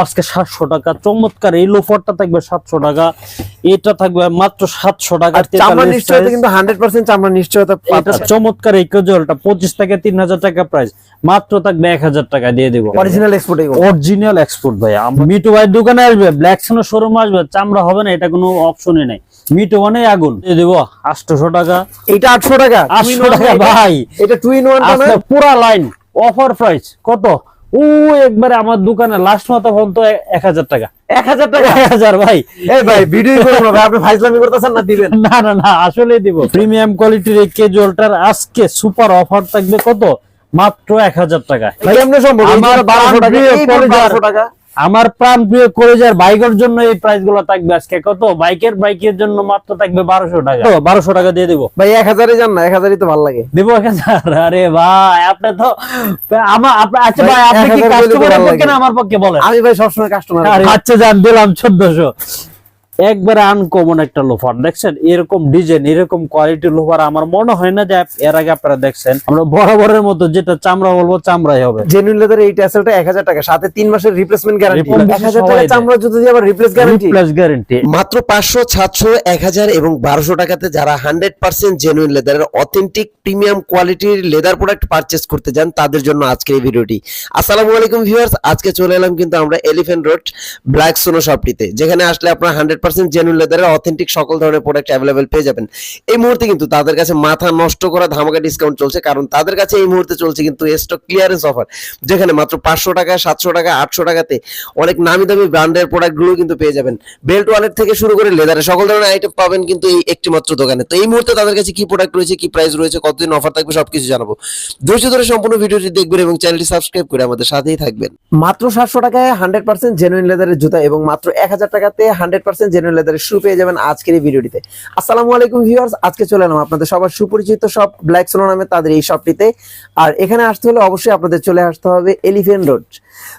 আজকে সাতশো টাকা। চমৎকার এই লোফারটা থাকবে সাতশো টাকা এটা থাকবে মাত্র সাতশো টাকা। চামড়া নিশ্চয়তা কিন্তু হান্ড্রেড পার্সেন্ট চামড়া নিশ্চয়তা চমৎকার এই কেজলটা পঁচিশ থেকে তিন হাজার টাকা প্রাইস মাত্র থাকবে এক হাজার টাকা দিয়ে দেবো। অরিজিনাল এক্সপোর্ট অরিজিনাল এক্সপোর্ট ভাই মিটু ভাই দোকানে আসবে ব্ল্যাক সোনার শোরুম আসবে চামড়া হবে না এটা কোনো অপশনই নাই। মিটু মানে আগুন। দিয়ে দেবো আটশোশো টাকা। এটা আটশো টাকা আটশো টাকা ভাই। এটা টু ইন ওয়ান পুরা লাইন অফার প্রাইস কত? ও একবারে আমার দোকানে লাস্ট মাথা পর্যন্ত এক হাজার টাকা। এক হাজার টাকা? এক হাজার ভাই। এই ভাই ভিডিও করব ভাই। আপনি ফাইজলামি করতেছেন না দিবেন। না না না আসলে দিব। প্রিমিয়াম কোয়ালিটির এই কেজুয়ালটার আজকে সুপার অফার থাকবে কত? মাত্র এক হাজার টাকা। ভাই এমনি সম্ভব? আমার বারোশো টাকা। আমার প্রাণ প্রিয় কলেজের বাইকের জন্য এই প্রাইসগুলো থাকবে আজকে। কত? বাইকের বাইকের জন্য মাত্র থাকবে বারোশো টাকা। বারোশো টাকা দিয়ে দেবো। ভাই এক হাজারে যান না এক হাজারই তো ভালো লাগে। দেবো এক হাজার? আরে ভাই আপনি তো আমার আচ্ছা ভাই, ভাই আপনি কি হাজার বলে তো কাস্টমারের পক্ষে না আমার পক্ষে বলেন? আমি ভাই সবসময় কাস্টমার আচ্ছা যান দিলাম চোদ্দশো। একবারে আনকমন একটা লোফার দেখছেন? এরকম ডিজাইন এরকম কোয়ালিটি লোফার আমার মনে হয় না যে এর আগে আপনারা দেখছেন। আমরা বরাবরের মতো যেটা চামড়া বলব চামড়াই হবে। জেনুইন লেদার এই ট্যাসেলটা এক হাজার টাকা সাথে তিন মাসের রিপ্লেসমেন্ট গ্যারান্টি Replacement এক হাজার সবাই টাকা চামড়া জুতো দিয়ে আবার রিপ্লেস গ্যারান্টি প্লাস গ্যারেন্টি মাত্র পাঁচশো সাতশো এক হাজার এবং বারোশো টাকাতে যারা হান্ড্রেড পার্সেন্ট জেনুইন লেদারের অথেন্টিক প্রিমিয়াম কোয়ালিটির লেদার প্রোডাক্ট পারচেস করতে যান তাদের জন্য আজকের এই ভিডিওটি। আসসালামু আলাইকুম ভিউয়ার্স আজকে চলে এলাম কিন্তু আমরা এলিফেন্ট রোড ব্ল্যাক সোনো শপটিতে যেখানে আসলে আপনারা হান্ড্রেড পার্সেন্ট জেনুইন লেদারের অথেন্টিক সকল ধরনের প্রোডাক্ট অ্যাভেলেবেল পেয়ে যাবেন। এই মুহূর্তে কিন্তু তাদের কাছে মাথা নষ্ট করা ধামাকা ডিসকাউন্ট চলছে, কারণ তাদের কাছে এই মুহূর্তে চলছে কিন্তু স্টক ক্লিয়ারেন্স অফার যেখানে মাত্র পাঁচশো টাকা, সাতশো টাকা, আটশো টাকাতে অনেক নামি দামি ব্র্যান্ডের প্রোডাক্টগুলো কিন্তু পেয়ে যাবেন। বেল্ট ওয়ালেট থেকে শুরু করে লেদারের সকল ধরনের আইটেম পাবেন কিন্তু এই একটি মাত্র দোকানে। তো এই মুহূর্তে তাদের কাছে কি প্রোডাক্ট রয়েছে, কি প্রাইস রয়েছে, কতদিন অফার থাকবে সবকিছু জানাব। ধৈর্য ধরে সম্পূর্ণ ভিডিওটি দেখবেন এবং চ্যানেলটি সাবস্ক্রাইব করে আমাদের সাথেই থাকবেন। মাত্র সাতশো টাকায় হান্ড্রেড পার্সেন্ট জেনুইন লেদারের জুতা এবং মাত্র এক হাজার টাকাতে হান্ড্রেড পার্সেন্ট জেনুইন লেদারের শু পেয়ে যাবেন আজকের এই ভিডিওটিতে। আসসালামু আলাইকুম ভিউয়ার্স আজকে চলে এলাম আপনাদের সবার সুপরিচিত সব ব্ল্যাক সোনো নামে তাদের এই শপটিতে আর এখানে আসতে হলে অবশ্যই আপনাদের চলে আসতে হবে এলিফেন্ট রোড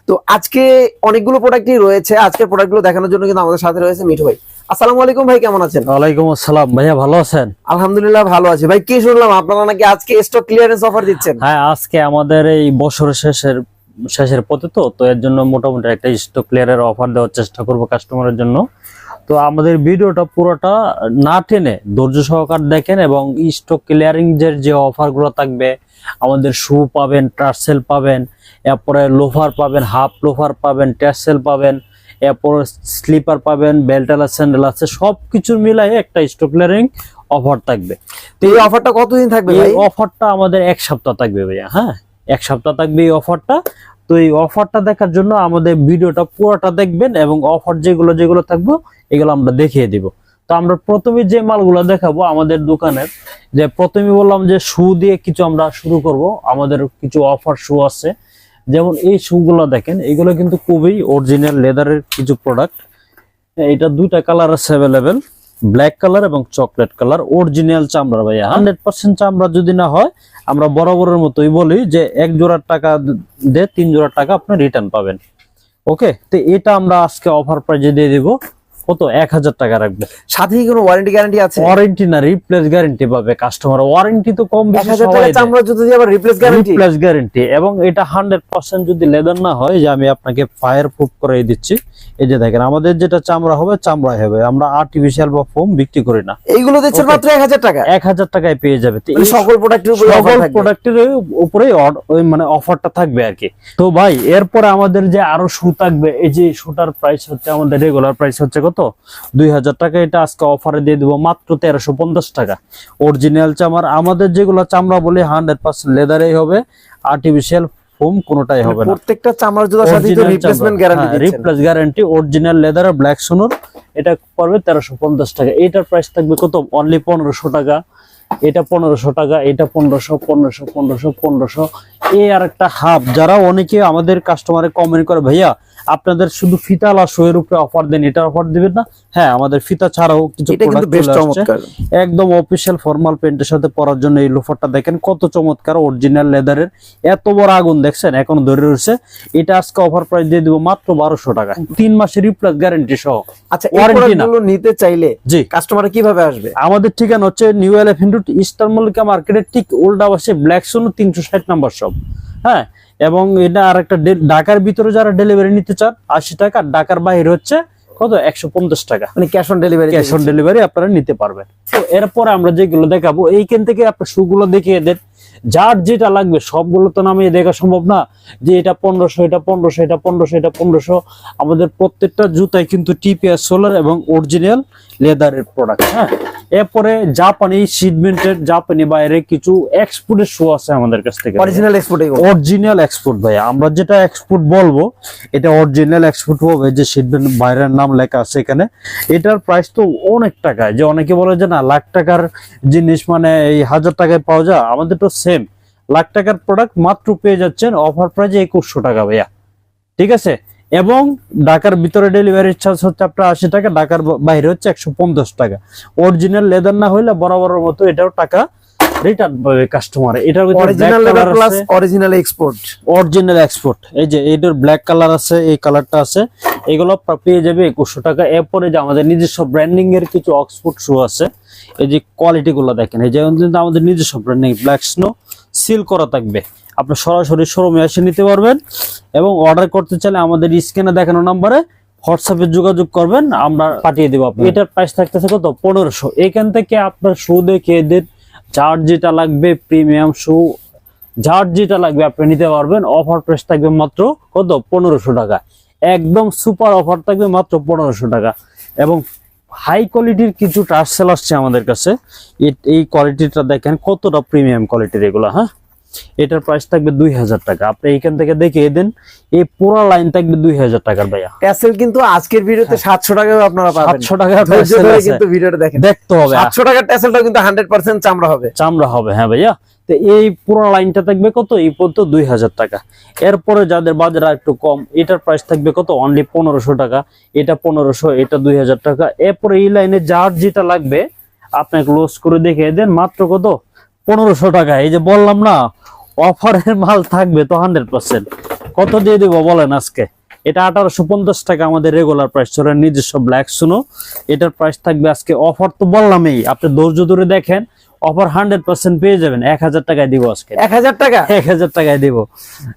তো আজকে অনেকগুলো প্রোডাক্টই রয়েছে আজকের প্রোডাক্টগুলো দেখানোর জন্য কিন্তু আমাদের সাথে রয়েছে মিঠু ভাই। আসসালামু আলাইকুম ভাই কেমন আছেন? ওয়ালাইকুম আসসালাম। ভাইয়া ভালো আছেন? আলহামদুলিল্লাহ ভালো আছে। ভাই কি শুনলাম আপনারা নাকি আজকে স্টক ক্লিয়ারেন্স অফার দিচ্ছেন? হ্যাঁ আজকে আমাদের এই বছরের শেষের শেষের পথে তো তো এর জন্য মোটামুটি একটা স্টক ক্লিয়ারের অফার দেওয়ার চেষ্টা করব কাস্টমারের জন্য। তো আমাদের ভিডিওটা পুরোটা না টেনে ধৈর্য সহকার দেখেন এবং স্টক ক্লিয়ারিং এর যে অফারগুলো থাকবে আমাদের শু পাবেন টার্সেল পাবেন এরপরে লোফার পাবেন হাফ লোফার পাবেন টার্সেল পাবেন এরপর স্লিপার পাবেন বেল্টালা স্যান্ডেল আছে সব কিছুর মিলাই একটা স্টক ক্লিয়ারিং অফার থাকবে। তো এই অফারটা কতদিন থাকবে ভাই? এই অফারটা আমাদের এক সপ্তাহ থাকবে ভাইয়া হ্যাঁ? এক সপ্তাহ থাকবে এই অফারটা তো এই অফারটা দেখার জন্য আমাদের ভিডিওটা পুরোটা দেখবেন এবং অফার যেগুলো যেগুলো থাকব এগুলো আমরা দেখিয়ে দিব। তো আমরা প্রথমে যে মালগুলো দেখাবো আমাদের দোকানের, যে প্রথমে বললাম যে শু দিয়ে কিছু আমরা শুরু করব, আমাদের কিছু অফার শু আছে। যেমন এই শুগুলো দেখেন, এগুলো কিন্তু খুবই অরিজিনাল লেদারের কিছু প্রোডাক্ট এটা দুইটা কালার আছে অ্যাভেলেবেল ব্ল্যাক কালার এবং চকলেট কালার অরিজিনাল চামড়া ভাইয়া। হান্ড্রেড পার্সেন্ট চামড়া যদি না হয়, আমরা বরাবরের মতোই বলি যে এক জোড়ার টাকা দিয়ে তিন জোড়ার টাকা আপনি রিটার্ন পাবেন। ওকে তো এটা আমরা আজকে অফার প্রাইজে দিয়ে দিব। কত? এক হাজার টাকা রাখব। সাথে কি কোনো ওয়ারেন্টি গ্যারান্টি আছে? ওয়ারেন্টি না রিপ্লেস গ্যারেন্টি পাবে কাস্টমার ওয়ারেন্টি তো কম বেশি সবাই চামড়া জুতো দিয়ে। আবার রিপ্লেস গ্যারান্টি রিপ্লেস গ্যারেন্টি এবং এটা হান্ড্রেড পার্সেন্ট যদি লেদার না হয় যে আমি আপনাকে ফায়ার প্রুফ করে দিচ্ছি এই যে দেখেন আমাদের যেটা চামড়া হবে চামড়াই হবে। আমরা আর্টিফিশিয়াল বা ফোম বিক্রি করি না। এইগুলো দিচ্ছেন মাত্র এক হাজার টাকা? এক হাজার টাকায় পেয়ে যাবে। মানে এই সকল প্রোডাক্টের উপরে সকল প্রোডাক্টের উপরে ওই মানে অফারটা থাকবে আর কি। তো ভাই এরপরে আমাদের যে আরও শু থাকবে এই যে শুটার প্রাইস হচ্ছে আমাদের রেগুলার প্রাইস হচ্ছে কত? দুই হাজার টাকা এটা আজকে অফারে দিয়ে দিব মাত্র তেরোশো পঞ্চাশ টাকা। অরিজিনাল চামড়া আমাদের যেগুলো চামড়া বলি হান্ড্রেড পার্সেন্ট লেদারেই হবে। আর্টিফিশিয়াল ফোম কোনোটাই হবে না। প্রত্যেকটা চামড়ার জুতার সাথে তো রিপ্লেসমেন্ট গ্যারান্টি দিচ্ছেন। Replace guarantee original leather black সোনুর এটা পড়বে তেরোশো পঞ্চাশ টাকা। এটার প্রাইস থাকবে কত? অনলি পনেরোশো টাকা। এটা পনেরোশো টাকা এটা পনেরোশো পনেরোশো পনেরোশো পনেরোশো। এই আর একটা হাফ যারা অনেকে আমাদের কাস্টমারে কমেন্ট করে ভাইয়া আপনাদের শুধু ফিতা আর শোয়ের উপরে অফার দেন এটা অফার দিবেন না। হ্যাঁ আমাদের ফিতা ছাড়াও কিছু একদম অফিসিয়াল ফর্মাল প্যান্টের সাথে পরার জন্য এই লোফারটা দেখেন কত চমৎকার অরিজিনাল লেদারের এত বড় আগুন দেখছেন? এখন ধরে রয়েছে। এটা আজকে অফার প্রাইস দিয়ে দিব মাত্র বারোশো টাকা তিন মাসের রিপ্লেস গ্যারান্টি সহ। আচ্ছা না। নিতে চাইলে জি। কাস্টমার কীভাবে আসবে? আমাদের ঠিকানা হচ্ছে new elephant road eastern Mallika মার্কেটের ঠিক উল্টা পাশে ব্ল্যাক সোন তিনশো ষাট নাম্বার শপ হ্যাঁ এবং এটা আর একটা ঢাকার ভিতরে যারা ডেলিভারি নিতে চান আশি টাকা ঢাকার বাইরে হচ্ছে কত? একশো পঞ্চাশ টাকা। মানে cash on delivery cash on delivery আপনারা নিতে পারবেন। তো এরপরে আমরা যেগুলো দেখাবো এইখান থেকে আপনার শুগুলো দেখিয়ে দেন। যার যেটা লাগবে সবগুলো তো নামিয়ে দেখা সম্ভব না যে এটা পনেরোশো এটা পনেরোশো এটা পনেরোশো এটা পনেরোশো। আমাদের প্রত্যেকটা জুতায় কিন্তু টিপিএস সোলার এবং অরিজিনাল লেদারের প্রোডাক্ট হ্যাঁ? এরপরে জাপানি শিটমেন্টের জাপানি বাইরে কিছু এক্সপোর্টের শো আছে আমাদের কাছ থেকে। অরিজিনাল এক্সপোর্ট অরিজিনাল এক্সপোর্ট ভাই আমরা যেটা এক্সপোর্ট বলব এটা অরিজিনাল এক্সপোর্ট হবে যে শিটমেন্ট বাইরের নাম লেখা আছে এখানে। এটার প্রাইস তো অনেক টাকা যে অনেকে বলে যে না লাখ টাকার জিনিস মানে এই হাজার টাকায় পাওয়া যায় আমাদের তো সেম লাখ টাকার প্রোডাক্ট মাত্র পেয়ে যাচ্ছেন অফার প্রাইজে একুশশো টাকা ভাইয়া। ঠিক আছে? এবং ঢাকার ভিতরে ডেলিভারির চার্জ হচ্ছে আপনার আশি টাকা ঢাকার বাইরে হচ্ছে একশো পঞ্চাশ টাকা। অরিজিনাল লেদার না হইলে বরাবরের মতো এটাও টাকা রিটার্ন পাবে কাস্টমার এটার original leather plus original export original export এই যে এটার ব্ল্যাক কালার আছে এই কালারটা আছে। এগুলো পেয়ে যাবে একুশশো টাকা। এরপরে যে আমাদের নিজস্ব ব্র্যান্ডিং এর কিছু অক্সফোর্ড শু আছে এই যে কোয়ালিটি গুলো দেখেন। এই যে আমাদের নিজস্ব ব্র্যান্ডিং ব্ল্যাক স্নো সিল করা থাকবে। আপনি সরাসরি শোরুমে এসে নিতে পারবেন এবং অর্ডার করতে চাইলে আমাদের স্ক্রিনে দেখানো নাম্বারে হোয়াটসঅ্যাপে যোগাযোগ করবেন, আমরা পাঠিয়ে দেবো আপনি এটার প্রাইস থাকতেছে কত? পনেরোশো। এখান থেকে আপনার শু দেখে এদের যার যেটা লাগবে প্রিমিয়াম শু যার যেটা লাগবে আপনি নিতে পারবেন। অফার প্রাইস থাকবে মাত্র কত? পনেরোশো টাকা। একদম সুপার অফার থাকবে মাত্র পনেরোশো টাকা। এবং হাই কোয়ালিটির কিছু টার্সেল আসছে আমাদের কাছে। এই কোয়ালিটিটা দেখেন কতটা প্রিমিয়াম কোয়ালিটির এগুলো হ্যাঁ? এটার প্রাইস থাকবে দুই হাজার টাকা। আপনি এইখান থেকে দেখিয়ে দেন এই পুরো লাইন থাকবে দুই হাজার টাকার ভাইয়া। কিন্তু আজকের ভিডিওতে সাতশো টাকাও আপনারা সাতশো টাকা কিন্তু ভিডিওটা দেখেন। দেখতে হবে। সাতশো টাকার ট্যাসেলটা কিন্তু হান্ড্রেড পার্সেন্ট চামড়া হবে। চামড়া হবে হ্যাঁ ভাইয়া। তো এই পুরো লাইনটা থাকবে কত? এই পর্যন্ত দুই হাজার টাকা। এরপরে যাদের বাজার একটু কম এটার প্রাইস থাকবে কত? অনলি পনেরোশো টাকা। এটা পনেরোশো এটা দুই হাজার টাকা। এরপরে এই লাইনে যার যেটা লাগবে আপনাকে লস করে দেখে দেন। মাত্র কত? পনেরোশো টাকা। এই যে বললাম না অফারের মাল থাকবে তো হান্ড্রেড পার্সেন্ট কত দিয়ে দেবো বলেন আজকে? এটা আঠারোশো পঞ্চাশ টাকা আমাদের রেগুলার প্রাইস চলে নিজস্ব ব্ল্যাক শুনো এটার প্রাইস থাকবে আজকে অফার তো বললামই। আপনি ধৈর্য ধরে দেখেন অফার হান্ড্রেড পার্সেন্ট পেয়ে যাবেন। এক হাজার টাকায় দিব আজকে। এক হাজার টাকা? এক হাজার টাকায় দিব।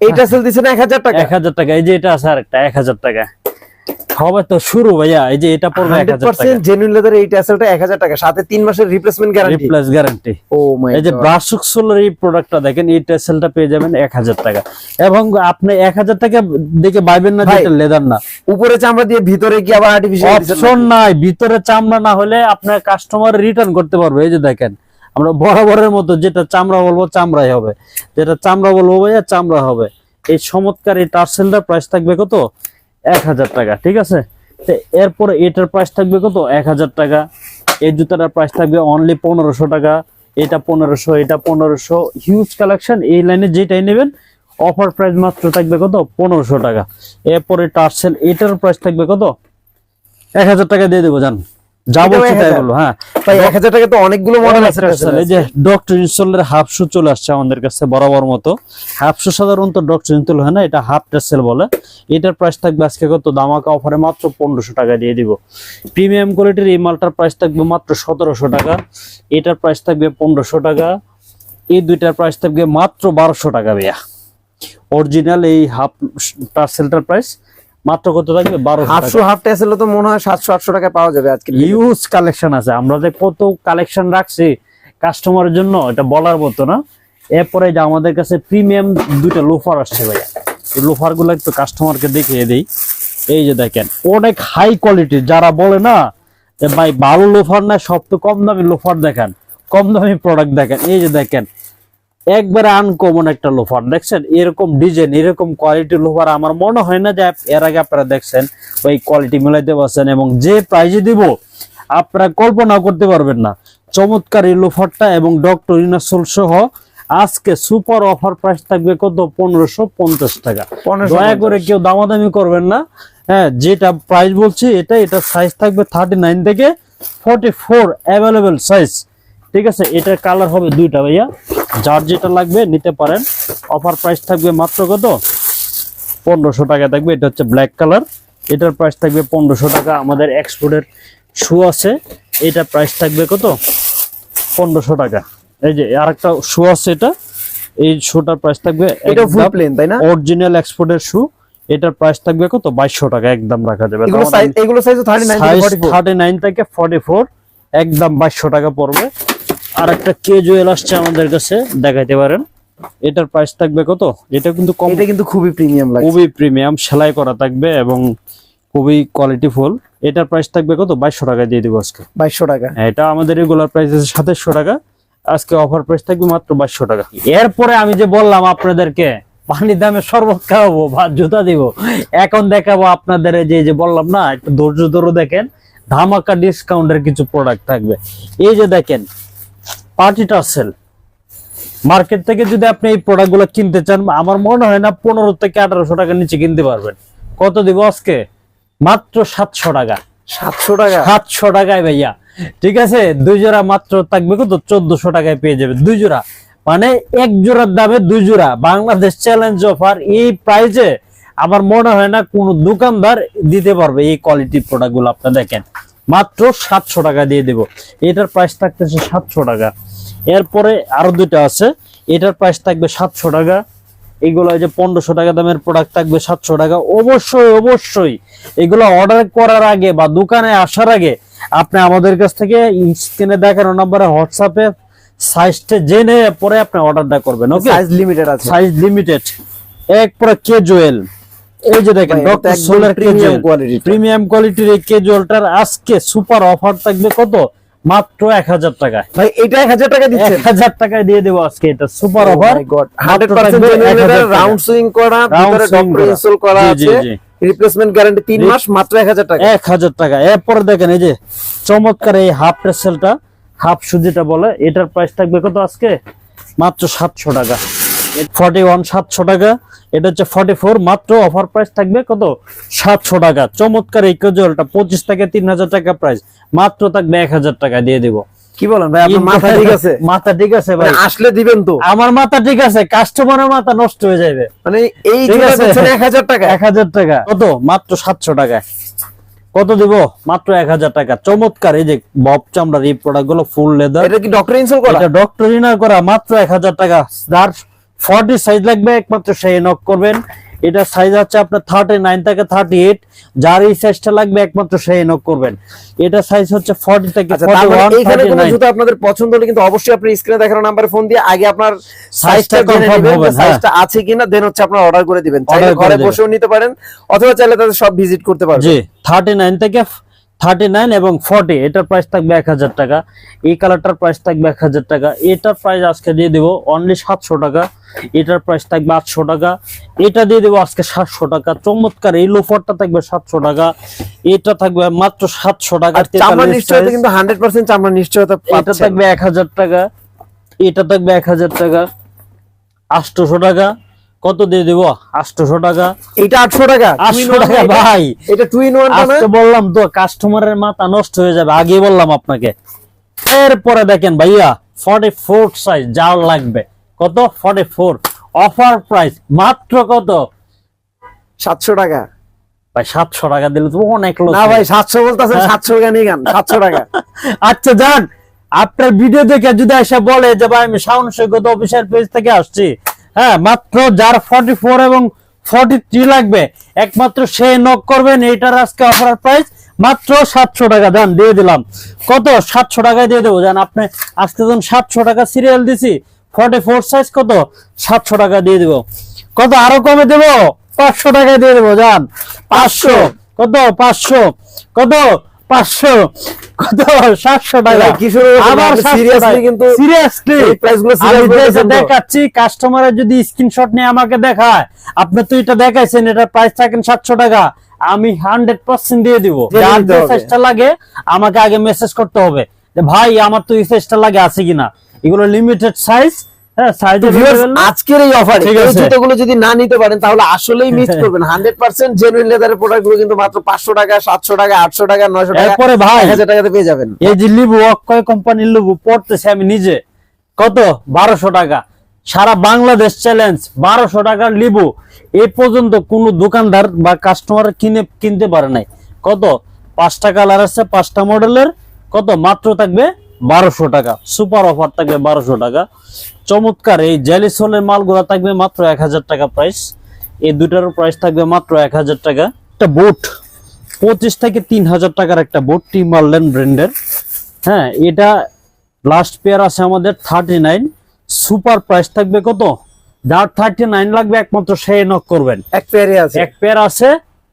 এই ট্যাসেল দিচ্ছেন এক হাজার টাকা? এক হাজার টাকা। এই যে এটা আছে আরেকটা এক হাজার টাকা। সবাই তো শুরু ভাইয়া এই যে এটা পড়বে জেনুইন লেদার এই ট্যাসেলটা এক হাজার টাকা সাথে তিন মাসের replacement guarantee replace guarantee oh my এই যে ব্রাশুক সোলার এই প্রোডাক্টটা দেখেন এই টেসেলটা পেয়ে যাবেন এক হাজার টাকা। এবং আপনি এক হাজার টাকা দেখে পাইবেন না যেটা লেদার না। উপরে চামড়া দিয়ে ভিতরে কি আবার আর্টিফিশিয়াল অপশন নাই ভিতরে চামড়া না হলে আপনার কাস্টমার রিটার্ন করতে পারবে এই যে দেখেন। আমরা বরাবরের মতো যেটা চামড়া বলব চামড়াই হবে। যেটা চামড়া বলব ভাইয়া চামড়া হবে। এই চমৎকার এই টার্সেলটার প্রাইস থাকবে কত? এক হাজার টাকা, ঠিক আছে? তো এরপরে এটার প্রাইস থাকবে কত? এক হাজার টাকা। এই জুতাটার প্রাইস থাকবে অনলি পনেরোশো টাকা। এটা পনেরোশো এটা পনেরোশো। হিউজ কালেকশন এই লাইনে যেটাই নেবেন অফার প্রাইস মাত্র থাকবে কত? পনেরোশো টাকা। এরপরে টার্সেল এটার প্রাইস থাকবে কত? এক হাজার টাকা দিয়ে দেবো, জান। যা এটাও বলছি তাই বলব হ্যাঁ। ভাই টাকা তো অনেকগুলো মডেল আছে এই যে ডক্টর ইনস্টলের হাফ শু চলে আসছে আমাদের কাছে বরাবর মতো। হাফ শু সাধারণত ডক্টর ইনস্টল হয় না এটা হাফ টেসেল বলে। এটার প্রাইস থাকবে আজকে কত? দামাকা অফারে মাত্র পনেরোশো টাকা দিয়ে দিব। প্রিমিয়াম কোয়ালিটির এই মালটার প্রাইস থাকবে মাত্র সতেরোশো টাকা। এটার প্রাইস থাকবে পনেরোশো টাকা। এই দুইটার প্রাইস থাকবে মাত্র বারোশো টাকা ভাইয়া। অরিজিনাল এই হাফ টার্সেলটার প্রাইস মাত্র কত থাকবে? বারোশো আটশো হাফ ট্যাসেল তো মনে হয় সাতশো আটশো টাকা পাওয়া যাবে আজকে। হিউজ কালেকশন আছে। আমরা যে কত কালেকশন রাখছি কাস্টমারের জন্য এটা বলার মতো না। এরপরে যে আমাদের কাছে প্রিমিয়াম দুইটা লোফার আসছে ভাইয়া। এই লোফারগুলো একটু কাস্টমারকে দেখিয়ে দিই। এই যে দেখেন অনেক হাই কোয়ালিটির যারা বলে না যে ভাই ভালো লোফার না সব তো কম দামি লোফার দেখেন। কম দামি প্রোডাক্ট দেখেন। এই যে দেখেন একবারে আনকমন একটা লোফার দেখছেন? এরকম ডিজাইন এরকম কোয়ালিটির লোফার আমার মনে হয় না যে এর আগে আপনারা দেখছেন ওই কোয়ালিটি মিলাইতে পারছেন এবং যে প্রাইজে দিব আপনারা কল্পনা করতে পারবেন না। চমৎকার এই লোফারটা এবং ডক্টর ইনাসোল সহ আজকে সুপার অফার প্রাইস থাকবে কত? পনেরোশো পঞ্চাশ টাকা। 1550 দয়া করে কেউ দামাদামি করবেন না। হ্যাঁ যেটা প্রাইস বলছি এটা এটা সাইজ থাকবে থার্টি নাইন থেকে ফর্টি ফোর অ্যাভেলেবেল সাইজ ঠিক আছে? এটার কালার হবে দুইটা ভাইয়া। যার যেটা লাগবে নিতে পারেন। অফার প্রাইস থাকবে মাত্র কত? পনেরোশো টাকা থাকবে। এটা হচ্ছে ব্ল্যাক কালার এটার প্রাইস থাকবে পনেরোশো টাকা। আমাদের এক্সপোর্টের শু আছে। এটা প্রাইস থাকবে কত? পনেরোশো টাকা। এই যে আর একটা শু আছে এটা। এই শুটার প্রাইস থাকবে এটা ফুল প্লেন তাই না? অরিজিনাল এক্সপোর্টের শু এটার প্রাইস থাকবে কত? বাইশশো টাকা। একদম রাখা যাবে। এগুলো সাইজ এগুলো সাইজ 39 থেকে 44 থার্টি নাইন থেকে ফর্টি ফোর একদম বাইশশো টাকা পড়বে। আর একটা কে জুয়েল আসছে আমাদের কাছে দেখাইতে পারেন। এটার প্রাইস থাকবে কত? এটা কিন্তু কম এটা কিন্তু খুবই প্রিমিয়াম লাগে খুবই প্রিমিয়াম সেলাই করা থাকবে এবং খুবই কোয়ালিটি ফুল এটার প্রাইস থাকবে কত? বাইশশো টাকা দিয়ে দিব আজকে। 2200 টাকা। হ্যাঁ, এটা আমাদের রেগুলার প্রাইস আছে সাতাশশো টাকা। আজকে অফার প্রাইস থাকবে মাত্র বাইশশো টাকা। এরপরে আমি যে বললাম আপনাদেরকে পানির দামে শরবত খাওয়াবো বা জুতা দিব। এখন দেখাবো আপনাদের এই যে যে বললাম না একটু ধৈর্য ধরে দেখেন। ধামাকা ডিসকাউন্টের কিছু প্রোডাক্ট থাকবে। এই যে দেখেন পার্টি টাসেল মার্কেট থেকে যদি আপনি এই প্রোডাক্টগুলো কিনতে চান আমার মনে হয় না পনেরো থেকে আঠারোশো টাকার নিচে কিনতে পারবেন। কত দিব আজকে? মাত্র সাতশো টাকা। 700 টাকা? সাতশো টাকায় ভাইয়া। ঠিক আছে? দুই জোড়া মাত্র থাকবে কত? চোদ্দশো টাকায় পেয়ে যাবে। দুই জোড়া। মানে এক জোড়ার দামে দুই জোড়া। Bangladesh challenge offer. এই প্রাইজে আমার মনে হয় না কোনো দোকানদার দিতে পারবে এই কোয়ালিটি প্রোডাক্টগুলো। আপনি দেখেন। মাত্র সাতশো টাকা দিয়ে দেব। এটার প্রাইস থাকতেছে সাতশো টাকা। এরপরে আরও দুটো আছে। এটার প্রাইস থাকবে সাতশো টাকা। এগুলো যে পনেরোশো টাকা দামের প্রোডাক্ট থাকবে সাতশো টাকা। অবশ্যই অবশ্যই। এগুলো অর্ডার করার আগে বা দোকানে আসার আগে আপনি আমাদের কাছ থেকে স্ক্রিনে দেখানো নাম্বারে হোয়াটসঅ্যাপে সাইজটা জেনে পরে আপনি অর্ডারটা করবেন ওকে সাইজ লিমিটেড আছে। সাইজ লিমিটেড এক পরে কে জুয়েল এই যে দেখেন ডক্টর সোলার কে premium জুয়েল quality টা। প্রিমিয়াম কোয়ালিটির এই কে জুয়েলটার আজকে সুপার অফার থাকবে কত? মাত্র এক হাজার টাকায়। ভাই এটা 1000 টাকা এক হাজার টাকায় দিয়ে দেবো আজকে এটা super Oh offer my God, মাত্র 100% থাকবে genuine 1000 leather, টাকা। round swing করা Round ভিতরে swing ডক্টর করা। ইনস্টল করা জি, জি, আছে রিপ্লেসমেন্ট গ্যারান্টি 3 মাস মাত্র 1000 টাকা এক হাজার টাকা। এরপরে দেখেন এই যে চমৎকার এই হাফ প্রেসেলটা হাফ সুজিটা বলে এটার প্রাইস থাকবে কত আজকে? মাত্র সাতশো টাকা। ফর্টি ওয়ান সাতশো টাকা। এটা হচ্ছে ফর্টি ফোর মাত্র অফার প্রাইস থাকবে কত? সাতশো টাকা। চমৎকার এই পঁচিশ থেকে তিন হাজার টাকা প্রাইস মাত্র থাকবে এক হাজার টাকা দিয়ে দিব। কি বলেন ভাই আপনার মাথা ঠিক আছে? মাথা ঠিক আছে ভাই। মানে আসলে দিবেন তো। আমার মাথা ঠিক আছে কাস্টমারের মাথা নষ্ট হয়ে যাবে। মানে এই ঠিক জোড়া 1000 টাকা। এক হাজার টাকা। কত? মাত্র সাতশো টাকা। কত দিব? মাত্র এক হাজার টাকা। চমৎকার এই যে বব চামড়ার এই প্রোডাক্টগুলো ফুল লেদার এটা কি ডক্টর ইনস্টল করা? এটা ডক্টরিনার করা মাত্র এক হাজার টাকা। যার ফর্টি সাইজ লাগবে একমাত্র সেই নক করবেন। এটা সাইজ আছে আপনার থার্টি নাইন থেকে থার্টি এইট যার এই সাইজটা লাগবে একমাত্র সেই নক করবেন। এটা সাইজ হচ্ছে ফর্টি থেকে আচ্ছা কোনো জুতো আপনাদের পছন্দ হলে কিন্তু অবশ্যই আপনি স্ক্রিনে দেখানো নাম্বারে ফোন দিয়ে আগে আপনার সাইজটা হবেন, হ্যাঁ। সাইজটা আছে কিনা দেন হচ্ছে আপনার অর্ডার করে দিবেন। চাইলে ঘরে বসেও নিতে পারেন অথবা চাইলে তাদের সব ভিজিট করতে পারবেন। জি থার্টি নাইন থেকে থার্টি নাইন এবং ফর্টি এটার প্রাইস থাকবে এক হাজার টাকা। এই কালারটার প্রাইস থাকবে এক হাজার টাকা। এটার প্রাইস আজকে দিয়ে দেবো অনলি সাতশো টাকা। এটার প্রাইস থাকবে আটশো টাকা। এটা দিয়ে দেবো আজকে সাতশো টাকা। চমৎকার এই লোফারটা থাকবে সাতশো টাকা। এটা থাকবে মাত্র সাতশো টাকা। আর চামড়ার 43 নিশ্চয়তা size। কিন্তু 100% চামড়ার নিশ্চয়তা এটা থাকবে এক হাজার টাকা। এটা থাকবে এক হাজার টাকা। আটশোশো টাকা। কত দিয়ে দেবো? আটশোশো টাকা। এটা 800 টাকা? আটশো টাকা ভাই। এটা টু ইন ওয়ান বললাম তো কাস্টমারের মাথা নষ্ট হয়ে যাবে। আগে বললাম আপনাকে। এরপরে দেখেন ভাইয়া ফর্টি ফোর সাইজ যা লাগবে। কত? ফর্টি ফোর অফার প্রাইস মাত্র কত? 700 টাকা। ভাই সাতশো টাকা দিলে তো অনেক লোক না ভাই 700 বলতাছেন 700 টাকা নিয়ে গান 700 টাকা। আচ্ছা যান। আপনার ভিডিও দেখে যদি এসে বলে যে ভাই আমি শাওন সৈকত অফিসিয়াল পেজ থেকে আসছি। হ্যাঁ মাত্র যার ফর্টি ফোর এবং ফর্টি থ্রি লাগবে, একমাত্র সে নক করবেন, এইটার আজকে অফার প্রাইস মাত্র সাতশো টাকা। দান, দিয়ে দিলাম। কত? সাতশো টাকায় দিয়ে দেবো। জান আপনি আজকে যখন সাতশো টাকা সিরিয়াল দিছি ফর্টি ফোর সাইজ কত? সাতশো টাকা দিয়ে দেবো। কত? আরও কমে দেবো? পাঁচশো টাকায় দিয়ে দেবো। জান পাঁচশো। কত? পাঁচশো। কত? পাঁচশো। কত? টাকা আবার কিন্তু সিরিয়াসলি? দেখাচ্ছি কাস্টমারের যদি স্ক্রিনশট নিয়ে আমাকে দেখায় আপনি তো এটা দেখাইছেন এটা প্রাইস থাকেন সাতশো টাকা। আমি হান্ড্রেড পার্সেন্ট দিয়ে দিব। যার লাগে আমাকে আগে মেসেজ করতে হবে। যে ভাই আমার তো এই লাগে আছে কিনা? এগুলো লিমিটেড সাইজ হ্যাঁ সাইজ তো viewers, আজকের এই অফারে এই জুতোগুলো যদি না নিতে পারেন তাহলে আসলেই মিস করবেন। 100% জেনুইন লেদারের প্রোডাক্টগুলো কিন্তু মাত্র 500 টাকা 700 টাকা 800 টাকা 900 টাকা এরপরে ভাই 1000 টাকাতে পেয়ে যাবেন। এই যে লিবু অক্ষয় কোম্পানির লিবু পড়তেছে আমি নিজে। কত? বারোশো টাকা। সারা বাংলাদেশ চ্যালেঞ্জ বারোশো টাকার লিবু এই পর্যন্ত কোনো দোকানদার বা কাস্টমার কিনে কিনতে পারে নাই। কত? পাঁচটা কালার আছে পাঁচটা মডেলের কত? মাত্র থাকবে বারোশো টাকা। সুপার অফার থাকবে বারোশো টাকা। চমৎকার এই জেলি সোলের মালগুলো থাকবে মাত্র এক হাজার টাকা প্রাইস এই দুটার প্রাইস থাকবে মাত্র এক হাজার টাকা। একটা বোট পঁচিশ থেকে তিন হাজার টাকার একটা বোট টিমারল্যান ব্র্যান্ডের হ্যাঁ এটা লাস্ট পেয়ার আছে আমাদের থার্টি নাইন সুপার প্রাইস থাকবে কত? যার থার্টি নাইন লাগবে একমাত্র সে নক করবেন। এক পেয়ারই আছে। এক পেয়ার আছে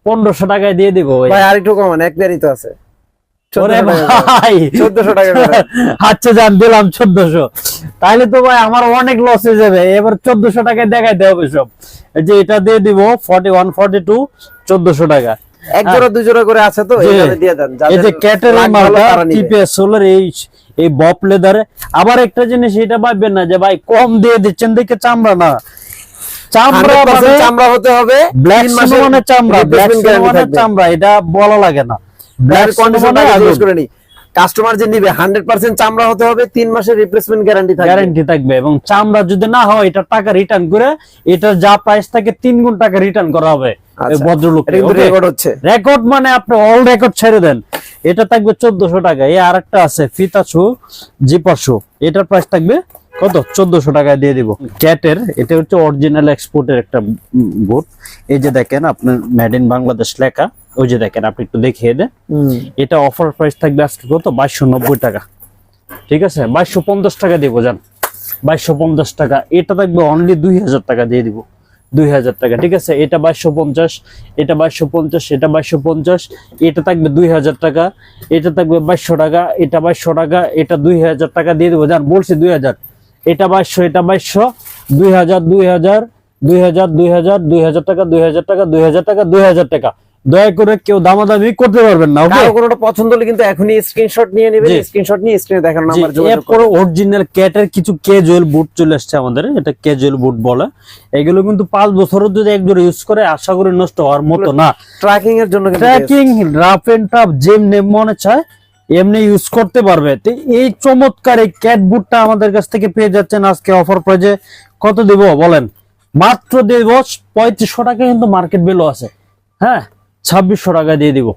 পনেরোশো টাকায় দিয়ে দিব। ভাই। ভাই আরেকটু কমান এক পেয়ারই তো আছে। দিলাম তাহলে তো ভাই আমার অনেক লস হয়ে যাবে। এবার চোদ্দশো টাকায় দেখাইতে হবে সব। এই যে এটা দিয়ে দিব ফর্টি ওয়ান ফর্টি টু চোদ্দশো টাকা। এক জোড়া দুই জোড়া করে আছে তো? দিয়ে দেন। এই যে ক্যাটের মালটা টিপিএস সোলার এই এই বপ লেদারে আবার একটা জিনিস এটা ভাববেন না যে ভাই কম দিয়ে দিচ্ছেন দেখে চামড়া না। চামড়া 100% মানে চামড়া হতে হবে। ব্ল্যাক মানে চামড়া ব্ল্যাক মানে চামড়া এটা বলা লাগে না। করে নি কাস্টমার যে নিবে 100% চামড়া হতে হবে তিন মাসের রিপ্লেসমেন্ট গ্যারান্টি থাকবে। গ্যারান্টি থাকবে এবং চামড়া যদি না হয় এটা টাকা রিটার্ন করে এটার যা প্রাইস থাকে তিন গুণ টাকা রিটার্ন করা হবে আচ্ছা, ভদ্রলোক এটা রেকর্ড হচ্ছে। রেকর্ড মানে আপনি অল রেকর্ড ছেড়ে দেন। এটা থাকবে চোদ্দশো টাকা। এই আরেকটা আছে ফিতা শু জিপার শু এটার প্রাইস থাকবে কত? টাকায় দিয়ে দিব। ক্যাটের এটা হচ্ছে অরিজিনাল এক্সপোর্টের একটা বুট এই যে দেখেন আপনার মেড ইন বাংলাদেশ লেখা। ওই যে দেখেন আপনি একটু দেখিয়ে দেন। এটা অফার প্রাইস থাকবে আজকে কত? বাইশশো নব্বই টাকা। ঠিক আছে? বাইশশো পঞ্চাশ টাকা দিব যান বাইশশো পঞ্চাশ টাকা। এটা থাকবে অনলি দুই হাজার টাকা দিয়ে দিব। দুই হাজার টাকা ঠিক আছে? এটা বাইশশো পঞ্চাশ এটা বাইশশো পঞ্চাশ এটা বাইশশো পঞ্চাশ এটা থাকবে দুই হাজার টাকা এটা থাকবে বাইশশো টাকা এটা বাইশশো টাকা এটা দুই হাজার টাকা দিয়ে দেবো যান বলছি দুই হাজার। এটা বাইশশো এটা বাইশশো দুই হাজার দুই হাজার দুই হাজার দুই হাজার দুই হাজার টাকা দুই হাজার টাকা দুই হাজার টাকা দুই হাজার টাকা। দয়া করে কেউ দামাদামি করতে পারবেন না ওকে কোনোটা পছন্দ হলে কিন্তু এখনই স্ক্রিনশট নিয়ে নেবেন। স্ক্রিনশট নিয়ে স্ক্রিনে দেখানো নাম্বার যোগাযোগ এরপরে অরিজিনাল ক্যাটের কিছু ক্যাজুয়াল বুট চলে আসছে আমাদের এটা ক্যাজুয়াল বুট বলে। এগুলো কিন্তু পাঁচ বছরও যদি একজন ইউজ করে আশা করি নষ্ট হওয়ার মতো না। ট্র্যাকিং এর জন্য ট্র্যাকিং রাফ এন্ড টাফ যেমনি মনে চায় এমনি ইউজ করতে পারবে। তো এই চমৎকার এই ক্যাট বুটটা আমাদের কাছ থেকে পেয়ে যাচ্ছেন আজকে অফার প্রাইজে কত দিব বলেন? মাত্র দেব পঁয়ত্রিশশো টাকা কিন্তু মার্কেট ভ্যালু আছে। হ্যাঁ? ছাব্বিশশো টাকা দিয়ে দিব।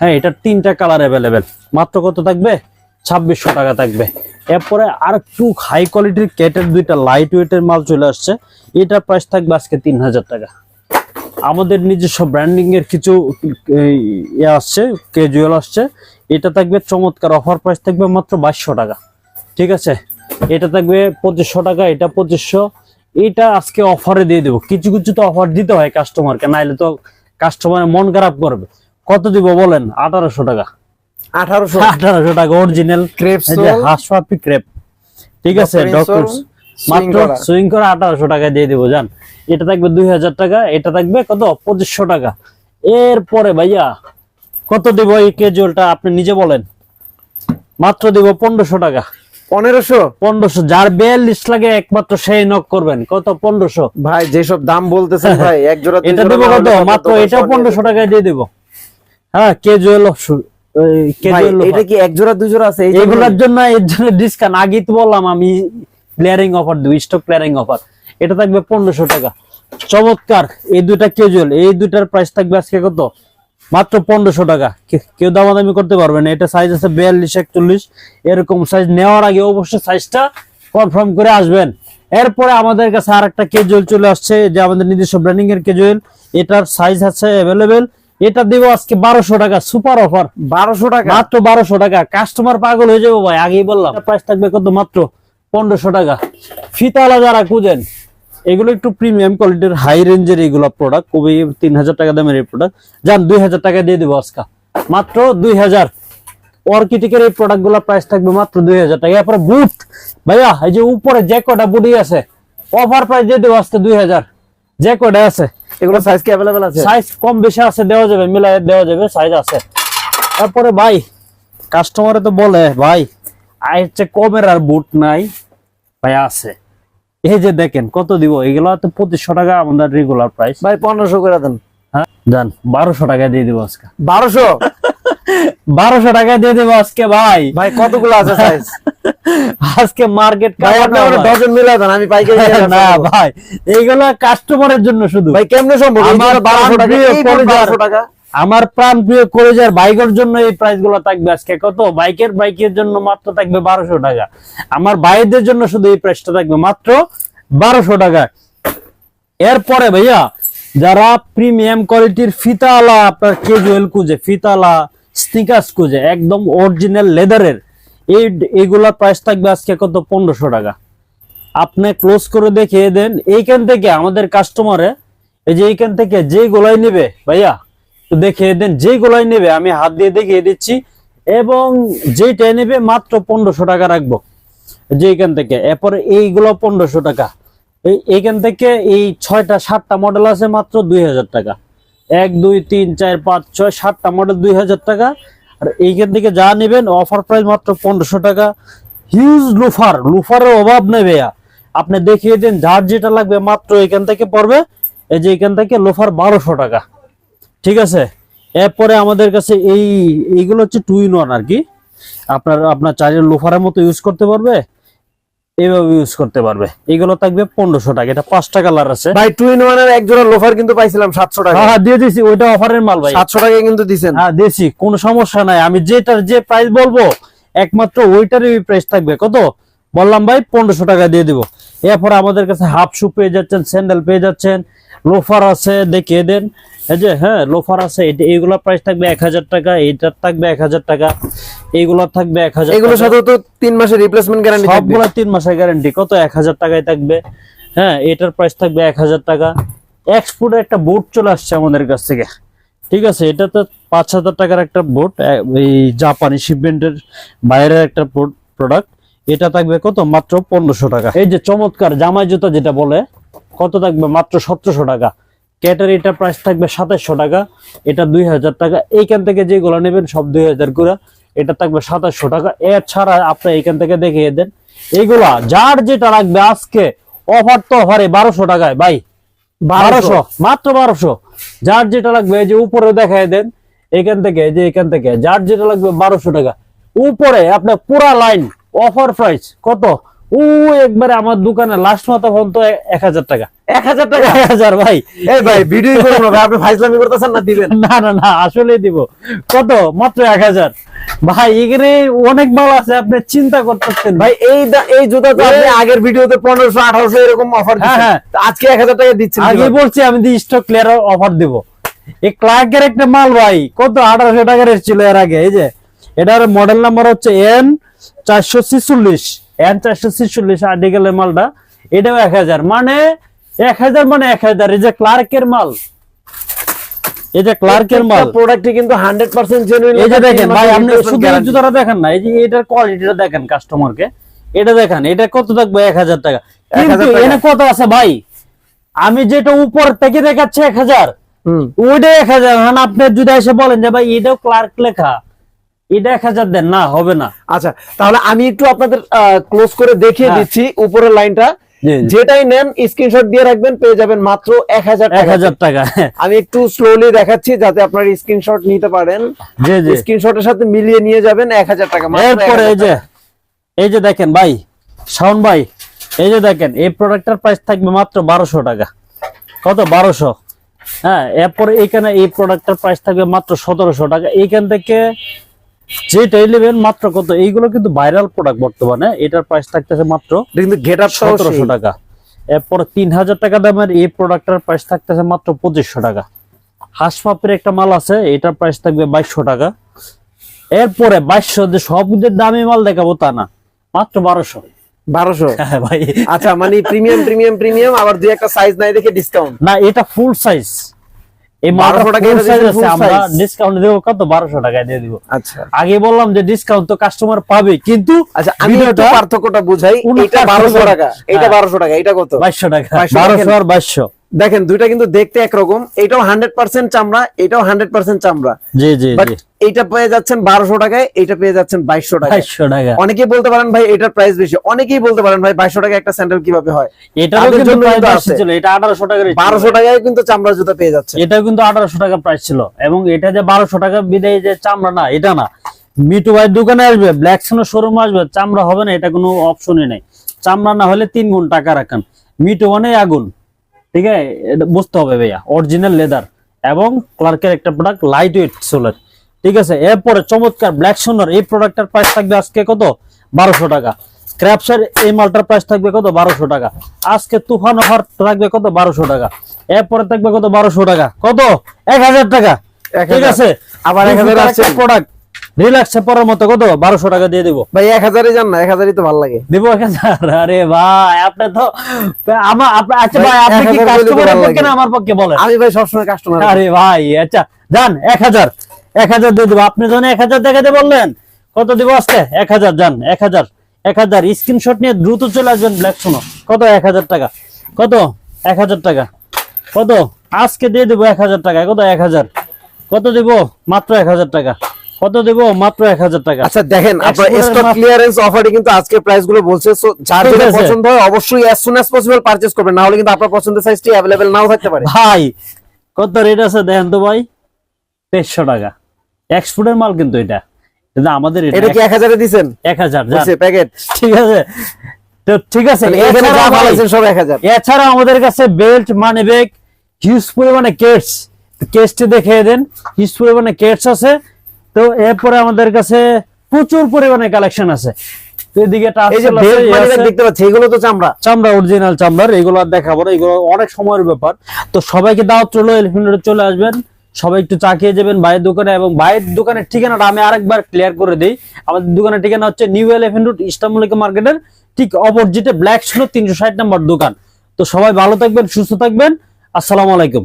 হ্যাঁ এটার তিনটা কালার অ্যাভেলেবেল মাত্র কত থাকবে? ছাব্বিশশো টাকা থাকবে। এরপরে আর একটু হাই কোয়ালিটির ক্যাটের দুইটা লাইট ওয়েটের মাল চলে আসছে। এটার প্রাইস থাকবে আজকে তিন হাজার টাকা। আমাদের নিজস্ব ব্র্যান্ডিং এর কিছু ইয়ে আসছে ক্যাজুয়াল আসছে। এটা থাকবে চমৎকার। অফার প্রাইস থাকবে মাত্র বাইশশো টাকা। ঠিক আছে? এটা থাকবে পঁচিশশো টাকা, এটা পঁচিশশো। এটা আজকে অফারে দিয়ে দেবো। কিছু কিছু তো অফার দিতে হয় কাস্টমারকে নাইলে তো কাস্টমারের মন খারাপ করবে। কত দিব বলেন? আঠারোশো টাকা। আঠারোশো? আঠারোশো টাকা অরিজিনাল হাসপাপি ক্রেপ ঠিক আছে ডক্টর মাত্র সুইং করে আঠারোশো টাকা দিয়ে দিব জান। এটা থাকবে দুই হাজার টাকা এটা থাকবে কত? পঁচিশশো টাকা। এরপরে ভাইয়া কত দিব এই কেজুয়ালটা আপনি নিজে বলেন। মাত্র দিব পনেরোশো টাকা। পনেরোশো? পনেরোশো। যার বিয়াল্লিশ লাগে একমাত্র সেই নক করবেন। কত? পনেরোশো। ভাই যেসব দাম বলতেছেন ভাই এক জোড়া এটা দেবো কত? মাত্র দশ পনেরোশো। টাকায় দিয়ে দেবো। হ্যাঁ কেজুয়াল ভাই এটা কি এক জোড়া দুই জোড়া আছে? এই এগুলোর জন্য এর জন্য ডিসকাউন্ট আগেই তো বললাম আমি ক্লিয়ারিং অফার দেবো স্টক প্লেয়ারিং অফার এটা থাকবে পনেরোশো টাকা। চমৎকার। এই দুটা কেজুয়াল এই দুটার প্রাইস থাকবে আজকে কত? মাত্র পনেরোশো টাকা। কেউ দামাদামি করতে পারবে না। এটা সাইজ আছে বিয়াল্লিশ একচল্লিশ। এরকম সাইজ নেওয়ার আগে অবশ্যই সাইজটা কনফার্ম করে আসবেন। এরপরে আমাদের কাছে আর একটা কেজুয়াল চলে আসছে যে আমাদের নিজস্ব ব্র্যান্ডিং এর কেজুয়াল এটার সাইজ আছে অ্যাভেলেবেল এটা দিব আজকে বারোশো টাকা সুপার অফার বারোশো টাকা? মাত্র বারোশো টাকা। কাস্টমার পাগল হয়ে যাব ভাই আগেই বললাম। প্রাইস থাকবে কত? মাত্র পনেরোশো টাকা। ফিতালা যারা খুঁজেন এগুলো একটু প্রিমিয়াম কোয়ালিটির হাই রেঞ্জের এইগুলো প্রোডাক্ট খুবই তিন হাজার টাকা দামের এই প্রোডাক্ট যান দুই হাজার টাকা দিয়ে দেবো আজকা। মাত্র দুই হাজার অর্কিটিকের এই প্রোডাক্টগুলো প্রাইস থাকবে মাত্র দুই হাজার টাকা। এরপরে বুট ভাইয়া এই যে উপরে যে কটা বুটি আছে অফার প্রাইস দিয়ে দেবো আজকে দুই হাজার যে কটা আছে এগুলো সাইজ কি অ্যাভেলেবেল আছে? সাইজ কম বেশি আছে দেওয়া যাবে মিলাই দেওয়া যাবে সাইজ আছে। তারপরে ভাই কাস্টমারে তো বলে ভাই আই হচ্ছে কমের আর বুট নাই ভাই আছে। এই যে দেখেন কত দিব? এগুলো তো পঁচিশশো টাকা আমাদের রেগুলার প্রাইস ভাই পনেরোশো করে দেন। হ্যাঁ? জান বারোশো টাকা দিয়ে দিব আজকে। বারোশো? বারোশো টাকা দিয়ে দেবো আজকে ভাই। ভাই কতগুলো আছে সাইজ আজকে মার্কেট ডজন দেন আমি পাইকারি না ভাই এইগুলো কাস্টমারের জন্য শুধু। ভাই কেমনে সম্ভব? আমার বারোশো টাকা প্রিয় এই বোর্ড পরিবার। 1200 টাকা। আমার প্রাণ প্রিয় কলেজের বাইকের জন্য এই প্রাইসগুলো থাকবে আজকে। কত? বাইকের বাইকের জন্য মাত্র থাকবে বারোশো টাকা। আমার ভাইদের জন্য শুধু এই প্রাইসটা থাকবে মাত্র বারোশো টাকা। এরপরে ভাইয়া, যারা প্রিমিয়াম কোয়ালিটির ফিতালা আপনার কেজুয়াল খুঁজে, ফিতালা স্নিকার্স খুঁজে, একদম অরিজিনাল লেদারের এই এইগুলোর প্রাইস থাকবে আজকে কত? পনেরোশো টাকা। আপনি ক্লোজ করে দেখিয়ে দেন। এইখান থেকে আমাদের কাস্টমারে এই যে এইখান থেকে যে গোলাই নেবে, ভাইয়া তো দেখিয়ে দেন যে গোলাই নেবে, আমি হাত দিয়ে দেখিয়ে দিচ্ছি। এবং যেটা নেবে, মাত্র পনেরোশো টাকা রাখব। যে এইখান থেকে, এরপরে এইগুলো পনেরোশো টাকা। এই এইখান থেকে এই ছয়টা, সাতটা মডেল আছে মাত্র দুই হাজার টাকা। এক, দুই, তিন, চার, পাঁচ, ছয়, সাতটা মডেল দুই হাজার টাকা। আর এইখান থেকে যা নেবেন অফার প্রাইস মাত্র পনেরোশো টাকা। হিউজ লুফার লুফারের অভাব নেই ভাইয়া। আপনি দেখিয়ে দিন, যার যেটা লাগবে, মাত্র এখান থেকে পড়বে। এই যে এখান থেকে লোফার বারোশো টাকা। ঠিক আছে? এরপরে আমাদের কাছে এই এইগুলো হচ্ছে টু ইন ওয়ান আর কি আপনার আপনার চার্জের লোফারের মতো ইউজ করতে পারবে এইভাবে ইউজ করতে পারবে। এগুলো থাকবে পনেরোশো টাকা এটা পাঁচটা কালার আছে। ভাই টু ইন ওয়ানের এক জোড়া লোফার কিন্তু পাইছিলাম সাতশো টাকা। হ্যাঁ হ্যাঁ, দিয়ে দিছি ওইটা অফারের মাল ভাই। সাতশো টাকায় কিন্তু দিছেন। হ্যাঁ দিয়েছি কোনো সমস্যা নাই। আমি যেটার যে প্রাইস বলব একমাত্র ওইটারই প্রাইস থাকবে। কত? বললাম ভাই পনেরোশো টাকা দিয়ে দিব। এরপরে আমাদের কাছে হাফ শু পেয়ে যাচ্ছেন স্যান্ডেল পেয়ে যাচ্ছেন লোফার আছে দেখিয়ে দেন। এই যে হ্যাঁ লোফার আছে এইগুলোর প্রাইস থাকবে এক হাজার টাকা এইটার থাকবে এক হাজার টাকা এইগুলোর থাকবে এক হাজার এগুলোর টাকা। সাথে তো তিন মাসের রিপ্লেসমেন্ট গ্যারান্টি সবগুলা তিন মাসের গ্যারান্টি কত? এক হাজার টাকায় থাকবে। হ্যাঁ এটার প্রাইস থাকবে এক হাজার টাকা। এক্সপোর্টের একটা বোট চলে আসছে আমাদের কাছ থেকে। ঠিক আছে এটা তো পাঁচ হাজার টাকার একটা বোট এই জাপানি শিপমেন্টের বাইরের একটা প্রোডাক্ট এটা থাকবে কত? মাত্র পনেরোশো টাকা। এই যে চমৎকার জামাই জুতা যেটা বলে কত থাকবে? মাত্র সতেরোশো টাকা। ক্যাটার এটা প্রাইস থাকবে সাতাশশো টাকা এটা দুই হাজার টাকা। এইখান থেকে যেগুলো নেবেন সব দুই হাজার করে এটা থাকবে সাতাশশো টাকা। এর ছাড়া আপনি এইখান থেকে দেখিয়ে দেন এইগুলা যার যেটা রাখবে আজকে অফার তো অফারে বারোশো টাকায় ভাই। বারোশো। মাত্র বারোশো। যার যেটা লাগবে এই যে উপরে দেখায় দেন এখান থেকে যে এখান থেকে যার যেটা লাগবে বারোশো টাকা। উপরে আপনার পুরা লাইন অফার প্রাইস কত? ও একবারে আমার দোকানে লাস্ট মাথা ফোন তো এক হাজার টাকা। এক হাজার টাকা? এক হাজার ভাই। এই ভাই ভিডিও করুন না ভাই। আপনি ফাইজলামি করতেছেন না দিবেন। না না না আসলে দিব। কত? মাত্র এক হাজার। ভাই এখানে অনেক মাল আছে আপনি চিন্তা করতেছেন। ভাই এই এই জুতা তো আপনি আগের ভিডিওতে পনেরোশো আঠারোশো এরকম অফার হ্যাঁ, হ্যাঁ। আজকে এক হাজার টাকা দিচ্ছেন আগে বলছি আমি দি স্টক ক্লিয়ার অফার দিব। এই ক্লার্কের একটা মাল ভাই। কত? আঠারোশো টাকার এসেছিল এর আগে এই যে। এটার মডেল নাম্বার হচ্ছে এন চারশো ছিচল্লিশ। এন চারশো ছিচল্লিশ আর্টিকেলের মালটা এটাও এক হাজার। মানে এক হাজার মানে এক হাজার। এই যে ক্লার্কের মাল এই যে ক্লার্কের মাল। প্রোডাক্টটি কিন্তু হান্ড্রেড পার্সেন্ট জেনুইন এই যে দেখেন ভাই আপনি শুধু জুতাটা দেখেন না এই যে এটার কোয়ালিটিটা দেখেন কাস্টমারকে এটা দেখেন এটা কত থাকবে? এক হাজার টাকা। কিন্তু এনে কত আছে ভাই আমি যেটা উপর থেকে দেখাচ্ছি এক হাজার ওইটা এক হাজার। আপনি যদি এসে বলেন যে ভাই এটাও ক্লার্ক লেখা। এটা এক হাজার দেন না হবে না। আচ্ছা তাহলে আমি একটু আপনাদের ক্লোজ করে দেখিয়ে হ্যাঁ। দিচ্ছি উপরের লাইনটা। জি, জি। যেটাই নেন স্ক্রিনশট দিয়ে রাখবেন পেয়ে যাবেন মাত্র এক হাজার এক হাজার টাকা। আমি একটু স্লোলি দেখাচ্ছি যাতে আপনার স্ক্রিনশট নিতে পারেন। স্ক্রিনশটের সাথে মিলিয়ে নিয়ে যাবেন এক হাজার টাকা এরপরে এই যে এই যে দেখেন ভাই শাওন ভাই এই যে দেখেন এই প্রোডাক্টটার প্রাইস থাকবে মাত্র বারোশো টাকা। কত? বারোশো। হ্যাঁ এরপরে এইখানে এই প্রোডাক্টটার প্রাইস থাকবে মাত্র সতেরোশো টাকা। এইখান থেকে যেটাই নেবেন মাত্র কত? এইগুলো কিন্তু ভাইরাল প্রোডাক্ট বর্তমানে। এটার প্রাইস থাকতেছে মাত্র কিন্তু গেট আপ সতেরোশো টাকা। এরপর তিন হাজার টাকা দামের এই প্রোডাক্টটার প্রাইস থাকতেছে মাত্র পঁচিশশো টাকা। হাসপাপের একটা মাল আছে এটার প্রাইস থাকবে বাইশশো টাকা। এরপরে বাইশশো যে সব দামি মাল দেখাবো তা না মাত্র বারোশো। বারোশো? হ্যাঁ ভাই। আচ্ছা মানে প্রিমিয়াম প্রিমিয়াম প্রিমিয়াম আবার দুই একটা সাইজ নাই দেখে ডিসকাউন্ট না এটা ফুল সাইজ এই 1200 টাকায় ফুল এটা সাইজ দিচ্ছেন আছে আমরা ডিসকাউন্ট দেবো কত? বারোশো টাকায় দিয়ে দিব। আচ্ছা। আগে বললাম যে ডিসকাউন্ট তো কাস্টমার পাবে কিন্তু আচ্ছা আমি একটু পার্থক্যটা বুঝাই। এটা টাকা। টাকা এটা হ্যাঁ। বারোশো টাকা এটা কত? টাকা। 2200 বারোশো দেখেন। আর বাইশশো। দেখেন দুইটা কিন্তু দেখতে একরকম। এটাও হান্ড্রেড পার্সেন্ট চামড়া এটাও হান্ড্রেড পার্সেন্ট চামড়া। জি জি এইটা পেয়ে যাচ্ছেন বারোশো টাকায় এটা পেয়ে যাচ্ছেন বাইশশো বাইশশো টাকা। অনেকেই বলতে পারেন ভাই এটার প্রাইস বেশি। অনেকেই বলতে পারেন ভাই বাইশশো টাকা একটা স্যান্ডেল কীভাবে হয়? জন্য এটা আঠারোশো টাকার বারোশো টাকায় কিন্তু চামড়া জুতা পেয়ে যাচ্ছে এটাও কিন্তু আঠারোশো টাকা প্রাইস ছিল। এবং এটা যে বারোশো টাকা বিদায় যে চামড়া না এটা না। মিটু ভাই দোকানে আসবে ব্ল্যাক সোনার শোরুম আসবে চামড়া হবে না এটা কোনো অপশনই নাই। চামড়া না হলে তিন গুণ টাকা রাখেন। মিটু মানে আগুন। ঠিক আছে? এটা বুঝতে হবে ভাইয়া। অরিজিনাল লেদার এবং ক্লার্কের একটা প্রোডাক্ট লাইট ওয়েট সোলার ঠিক আছে? এরপরে চমৎকার ব্ল্যাক সোনার এই প্রোডাক্টটার প্রাইস থাকবে আজকে কত? বারোশো টাকা। ক্র্যাপসের এই মালটার প্রাইস থাকবে কত? বারোশো টাকা। আজকে তুফান অফার থাকবে কত? বারোশো টাকা। এরপরে থাকবে কত? বারোশো টাকা। কত? এক হাজার টাকা। ঠিক আছে? আবার এক হাজার প্রোডাক্ট রিল্যাক্সে পড়ার মতো কত? বারোশো টাকা দিয়ে দিব। ভাই এক হাজারই যান না এক হাজারই তো ভালো লাগে। দিব এক হাজার? আরে ভাই আপনি তো আমার আচ্ছা ভাই, আপনি কি কাস্টমারের পক্ষে না আমার পক্ষে বলেন? আমি ভাই সবসময় কাস্টমার আরে ভাই আচ্ছা যান এক হাজার। এক হাজার দিয়ে দেবো। আপনি যখন এক হাজার দেখাতে বললেন কত দিব আজকে? এক হাজার যান এক হাজার। এক হাজার স্ক্রিনশট নিয়ে দ্রুত চলে আসবেন ব্ল্যাক শোনো কত? এক হাজার টাকা। কত? এক হাজার টাকা। কত? আজকে দিয়ে দেবো এক হাজার টাকা। কত? এক হাজার। কত দেবো? মাত্র এক হাজার টাকা। কত দেবো? মাত্র এক হাজার টাকা। আচ্ছা দেখেন আপনার স্টক ক্লিয়ারেন্স অফারে কিন্তু আজকে প্রাইসগুলো বলছে যার যেটা পছন্দ হয় অবশ্যই as soon as possible purchase করবেন না হলে কিন্তু আপনার পছন্দের সাইজটি নাও থাকতে পারে। ভাই কত রেট আছে দেখেন তো ভাই? টাকা। এক্সপোর্টের মাল কিন্তু এটা। কিন্তু আমাদের এটা কি এক হাজারে দিচ্ছেন এক হাজার প্যাকেট ঠিক আছে। তো ঠিক আছে এখানে যা বলেছেন সব এক হাজার। এছাড়া আমাদের কাছে বেল্ট মানে ব্যাগ হিউজ পরিমাণে কেটস কেসটি দেখিয়ে দেন। হিউজ পরিমাণে কেটস আছে। তো এরপরে আমাদের কাছে প্রচুর পরিমাণে কালেকশন আছে। তো এদিকে। দেখতে পাচ্ছি এগুলো তো চামড়া। চামড়া অরিজিনাল চামড়ার এগুলো আর দেখাবো না এগুলো অনেক সময়ের ব্যাপার। তো সবাইকে দাওয়াত চলো এলিফেন্টে চলে আসবেন। সবাই একটু চা খেয়ে যাবেন দোকানে এবং দোকানের ঠিকানাটা আমি আরেকবার ক্লিয়ার করে দিই। আমাদের দোকানের ঠিকানা হচ্ছে নিউ এলিফেন্ট রোড ইস্টামলিকা মার্কেটের ঠিক অপোজিটে ব্ল্যাক স্নো তিনশো ষাট নম্বর দোকান। তো সবাই ভালো থাকবেন সুস্থ থাকবেন। আসসালামু আলাইকুম।